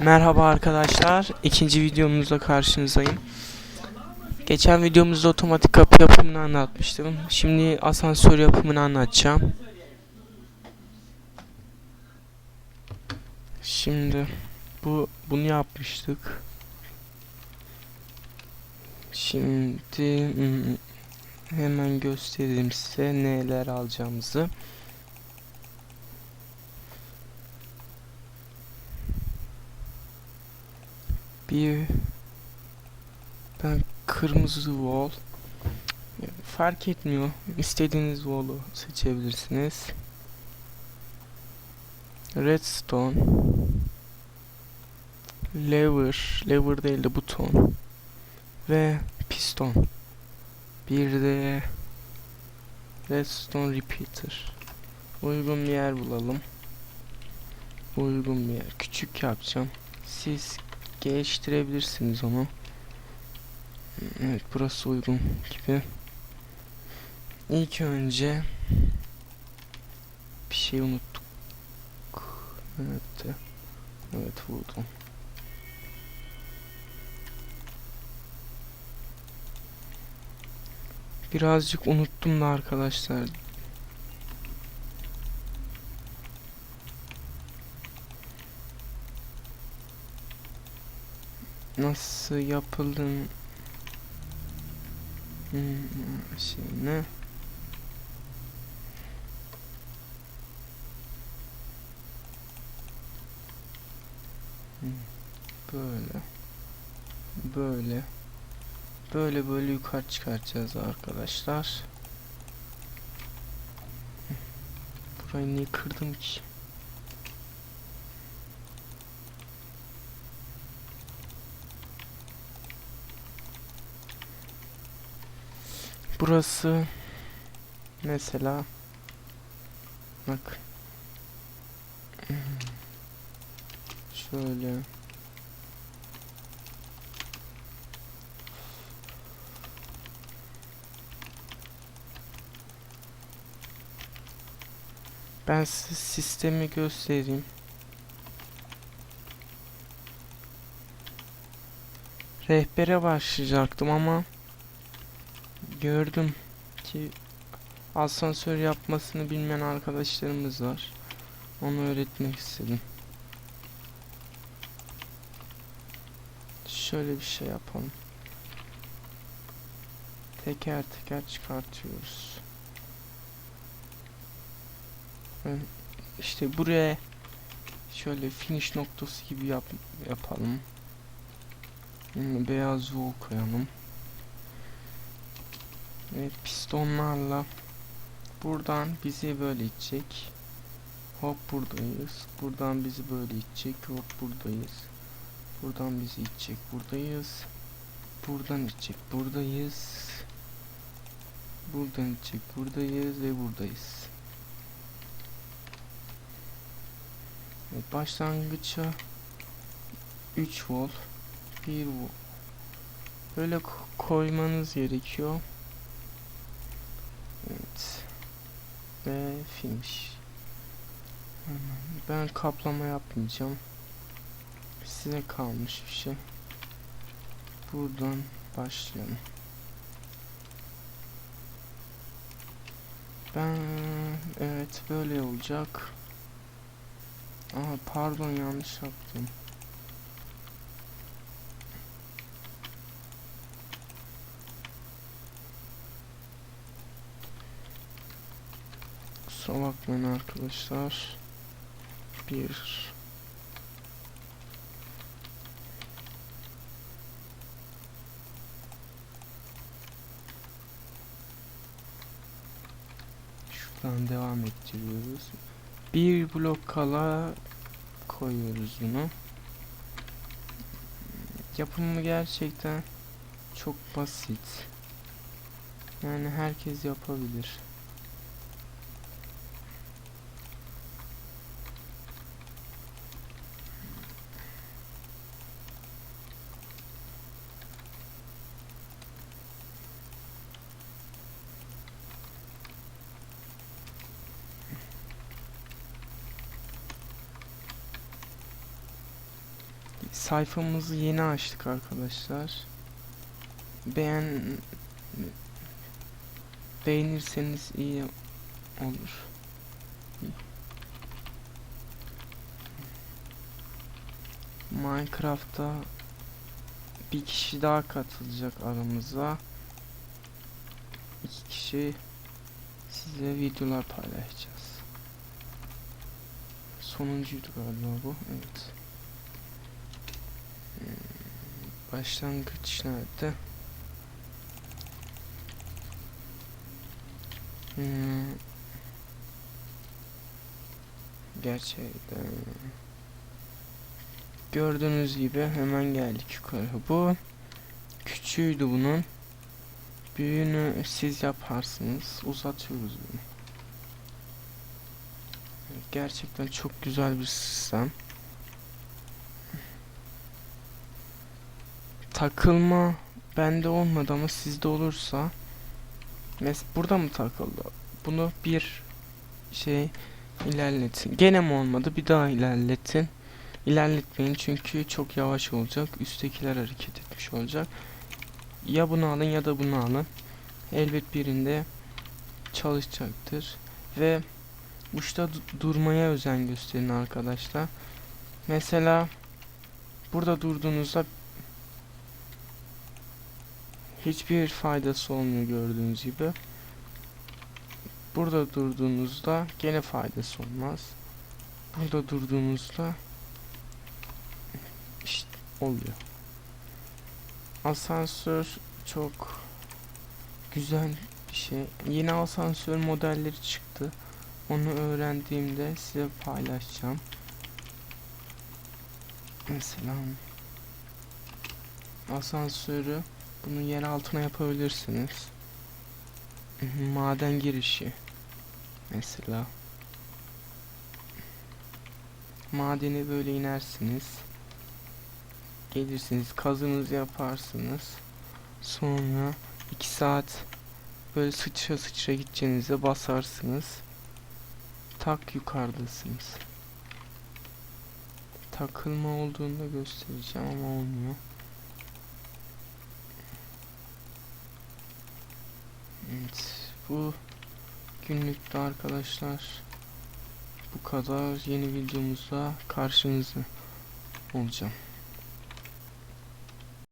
Merhaba arkadaşlar. ikinci videomuzla karşınızdayım. Geçen videomuzda otomatik kapı yapımını anlatmıştım. Şimdi asansör yapımını anlatacağım. Şimdi bu bunu yapmıştık. Şimdi hemen göstereyim size neler alacağımızı. Bir ben kırmızı wall fark etmiyor. İstediğiniz wall'u seçebilirsiniz. Redstone lever, lever değil de buton ve piston. Bir de redstone repeater. Uygun bir yer bulalım. Uygun bir yer. Küçük yapacağım. Siz geliştirebilirsiniz onu. Evet burası uygun gibi. İlk önce bir şey unuttuk. Evet. Evet buldum. Birazcık unuttum da arkadaşlar. Nasıl yapıldığını Hmm, şey ne? Hmm, Böyle. Böyle. Böyle böyle yukarı çıkartacağız arkadaşlar. Burayı niye kırdım ki? Burası. Mesela bak. Şöyle. Ben size sistemi göstereyim. Rehbere başlayacaktım ama gördüm ki asansör yapmasını bilmeyen arkadaşlarımız var. Onu öğretmek istedim. Şöyle bir şey yapalım. Teker teker çıkartıyoruz. İşte buraya şöyle finish noktası gibi yap yapalım. Beyaz wool koyalım. Evet pistonlarla buradan bizi böyle itecek. Hop buradayız. Buradan bizi böyle itecek. Hop buradayız. Buradan bizi itecek. Buradayız. Buradan itecek. Buradayız. Buradan itecek. Buradayız ve buradayız. Evet, başlangıça 3 volt 1 volt böyle ko- koymanız gerekiyor. Evet. Ve finish. Ben kaplama yapmayacağım. Size kalmış bir şey. Buradan başlayalım. Ben evet böyle olacak. Aa pardon yanlış yaptım. Kusura bakmayın arkadaşlar. Bir Şuradan devam ettiriyoruz. Bir blok kala koyuyoruz bunu. Yapımı gerçekten çok basit. Yani herkes yapabilir. Sayfamızı yeni açtık arkadaşlar. Beğen beğenirseniz iyi olur. Minecraft'ta bir kişi daha katılacak aramıza. İki kişi size videolar paylaşacağız. Sonuncuydu galiba bu. Evet. Hmm, Başlangıç nerede? Hmm. Gerçekten. Gördüğünüz gibi hemen geldik yukarı. Bu küçüğüydü bunun. Büyüğünü siz yaparsınız. Uzatıyoruz bunu. Gerçekten çok güzel bir sistem. Takılma bende olmadı ama sizde olursa Mes burada mı takıldı? Bunu bir şey ilerletin. Gene mi olmadı? Bir daha ilerletin. İlerletmeyin çünkü çok yavaş olacak. Üsttekiler hareket etmiş olacak. Ya bunu alın ya da bunu alın. Elbet birinde çalışacaktır. Ve uçta du- durmaya özen gösterin arkadaşlar. Mesela burada durduğunuzda hiçbir faydası olmuyor gördüğünüz gibi. Burada durduğunuzda gene faydası olmaz. Burada durduğunuzda işte oluyor. Asansör çok güzel bir şey. Yeni asansör modelleri çıktı. Onu öğrendiğimde size paylaşacağım. Mesela asansörü bunu yer altına yapabilirsiniz. Maden girişi. Mesela. Madeni böyle inersiniz. Gelirsiniz kazınızı yaparsınız. Sonra 2 saat böyle sıçra sıçra gideceğinize basarsınız. Tak yukarıdasınız. Takılma olduğunda göstereceğim ama olmuyor Evet, bu günlükte arkadaşlar bu kadar. Yeni videomuzda karşınızda olacağım.